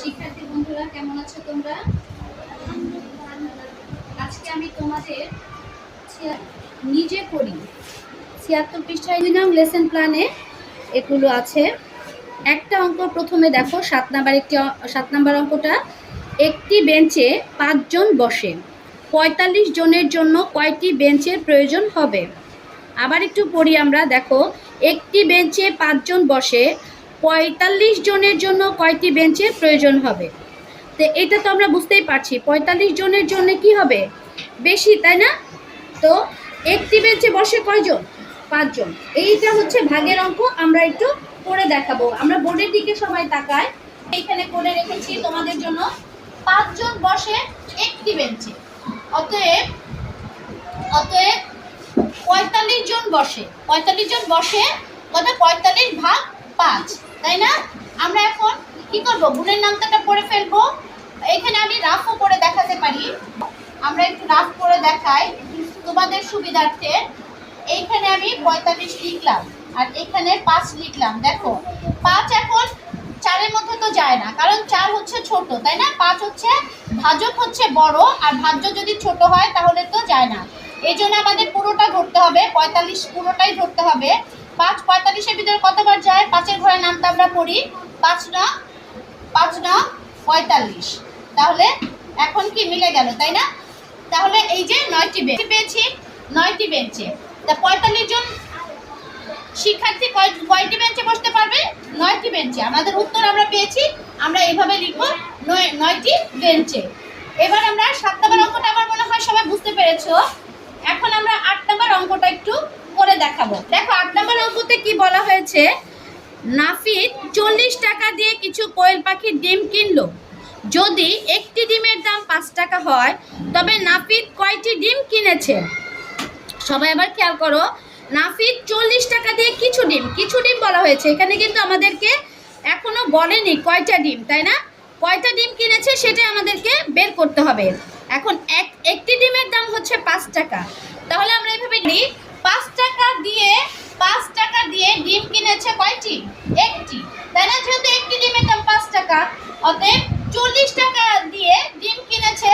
শিক্ষার্থী বন্ধুরা, কেমন আছো তোমরা? আজকে আমি তোমাদের নিজে করি ছিয়াত্তর পৃষ্ঠায় দুই নং লেসন প্ল্যানে এগুলো আছে। একটা অঙ্ক প্রথমে দেখো, সাত নাম্বার একটি সাত নাম্বার অঙ্কটা। একটি বেঞ্চে পাঁচজন বসে। পঁয়তাল্লিশ জনের জন্য কয়টি বেঞ্চের প্রয়োজন হবে? আবার একটু পড়ি আমরা, দেখো। একটি বেঞ্চে পাঁচজন বসে পঁয়তাল্লিশ জনের জন্য কয়টি বেঞ্চের প্রয়োজন হবে? তো এটা তো আমরা বুঝতেই পারছি, পঁয়তাল্লিশ জনের জন্য কি হবে? বেশি, তাই না? তো একটি বেঞ্চে বসে কয়জন? পাঁচজন। এইটা হচ্ছে ভাগের অঙ্ক, আমরা একটু করে দেখাবো। আমরা বোর্ডের দিকে সবাই তাকাই। এইখানে করে রেখেছি তোমাদের জন্য পাঁচজন বসে একটি বেঞ্চে। অতএব অতএব পঁয়তাল্লিশ জন বসে। পঁয়তাল্লিশ জন বসে, কত? পঁয়তাল্লিশ ভাগ পাঁচ। তাই না? আমরা এখন কি করব? গুণের নামটাটা পড়ে ফেলব। এখানে আমি রাফও করে দেখাতে পারি। আমরা একটু রাফ করে দেখাই তোমাদের সুবিধার্থে। এইখানে আমি পঁয়তাল্লিশ লিখলাম আর এখানে পাঁচ লিখলাম। দেখো, পাঁচ এখন চারের মধ্যে তো যায় না, কারণ চার হচ্ছে ছোট, তাই না? পাঁচ হচ্ছে ভাজক হচ্ছে বড়, আর ভাজ্য যদি ছোট হয় তাহলে তো যায় না। এই জন্য আমাদের পুরোটা ধরতে হবে, পঁয়তাল্লিশ পুরোটাই ধরতে হবে। পাঁচ পঁয়তাল্লিশের ভিতরে কতবার যায়? পাঁচের ঘরের নামটা আমরা পড়ি পাঁচ না পাঁচ না পঁয়তাল্লিশ। তাহলে এখন কি মিলে গেল, তাই না? তাহলে এই যে নয়টি বেঞ্চ পেয়েছি? নয়টি বেঞ্চে। তা পঁয়তাল্লিশ জন শিক্ষার্থী কয়- কয়টি বেঞ্চে বসতে পারবে? নয়টি বেঞ্চে। আমাদের উত্তর আমরা পেয়েছি, আমরা এইভাবে লিখব নয় নয়টি বেঞ্চে। এবার আমরা সাত নম্বর অঙ্কটা আমার মনে হয় সবাই বুঝতে পেরেছ। এখন আমরা আট নম্বর অঙ্কটা একটু করে দেখাবো। দেখো, আট নম্বর অঙ্কতে কি বলা হয়েছে? নাফিদ চল্লিশ টাকা দিয়ে কিছু কোয়েল পাখির ডিম কিনলো। যদি একটি ডিমের দাম পাঁচ টাকা হয়, তবে নাফিদ কয়টি ডিম কিনেছে? সবাই আবার খেয়াল করো, নাফিদ চল্লিশ টাকা দিয়ে কিছু ডিম কিছু ডিম বলা হয়েছে। এখানে কিন্তু আমাদেরকে এখনও বলেনি কয়টা ডিম, তাই না? কয়টা ডিম কিনেছে সেটা আমাদেরকে বের করতে হবে। এখন এক, একটি ডিমের দাম হচ্ছে পাঁচ টাকা। তাহলে আমরা এভাবে নিই পাঁচ টাকা দিয়ে দিয়ে ডিম কিনেছে কয়টি? একটি। তাই না যেহেতু একটি ডিমের দাম পাঁচ টাকা, অতএব চল্লিশ টাকা দিয়ে ডিম কিনেছে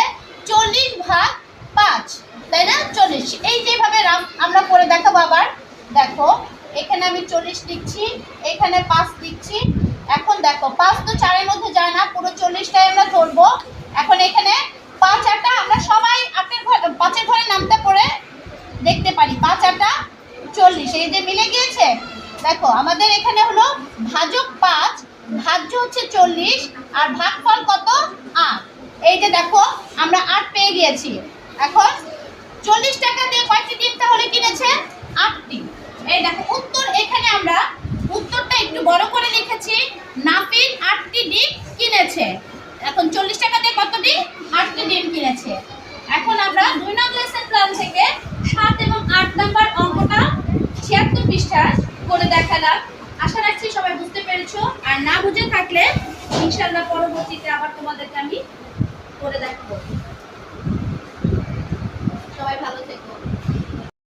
চল্লিশ ভাগ পাঁচ, তাই না? চল্লিশ। এই যেভাবে আমরা করে দেখাবো আবার। দেখো, এখানে আমি চল্লিশ লিখছি, এখানে পাঁচ লিখছি। এখন দেখো, পাঁচ তো চারের মধ্যে যায় না, পুরো চল্লিশটাই আমরা ধরবো। এখন এখানে পাঁচ আটা আমরা সবাই আটের ঘর পাঁচের ঘরে নামতে পড়ে দেখতে পারি। পাঁচ আটা চল্লিশ। এই যে মিলে গিয়েছে দেখো, আমাদের এখানে হলো ভাজক পাঁচ, ভাজ্য হচ্ছে চল্লিশ, আর ভাগফল কত? আট। এই যে দেখো, আমরা আট পেয়ে গিয়েছি। এখন চল্লিশ টাকা দিয়ে কয়টি ডিম তাহলে কিনেছে? আটটি। এই দেখো, উত্তর এখানে আমরা, উত্তরটা একটু বড় করে লিখেছি। নাফিন আটটি ডিম কিনেছে। এখন চল্লিশ টাকা দিয়ে কতটি আটটি ডিম কিনেছে। এখন আমরা দুই নং লেসন প্ল্যান থেকে সাত এবং আট নাম্বার অঙ্কটা ছিয়াত্তর পৃষ্ঠা করে দেখালাম। আশা রাখছি সবাই বুঝতে পেরেছ। আর না বুঝে থাকলে ইনশাল্লাহ পরবর্তীতে আবার তোমাদেরকে আমি করে দেখাবো।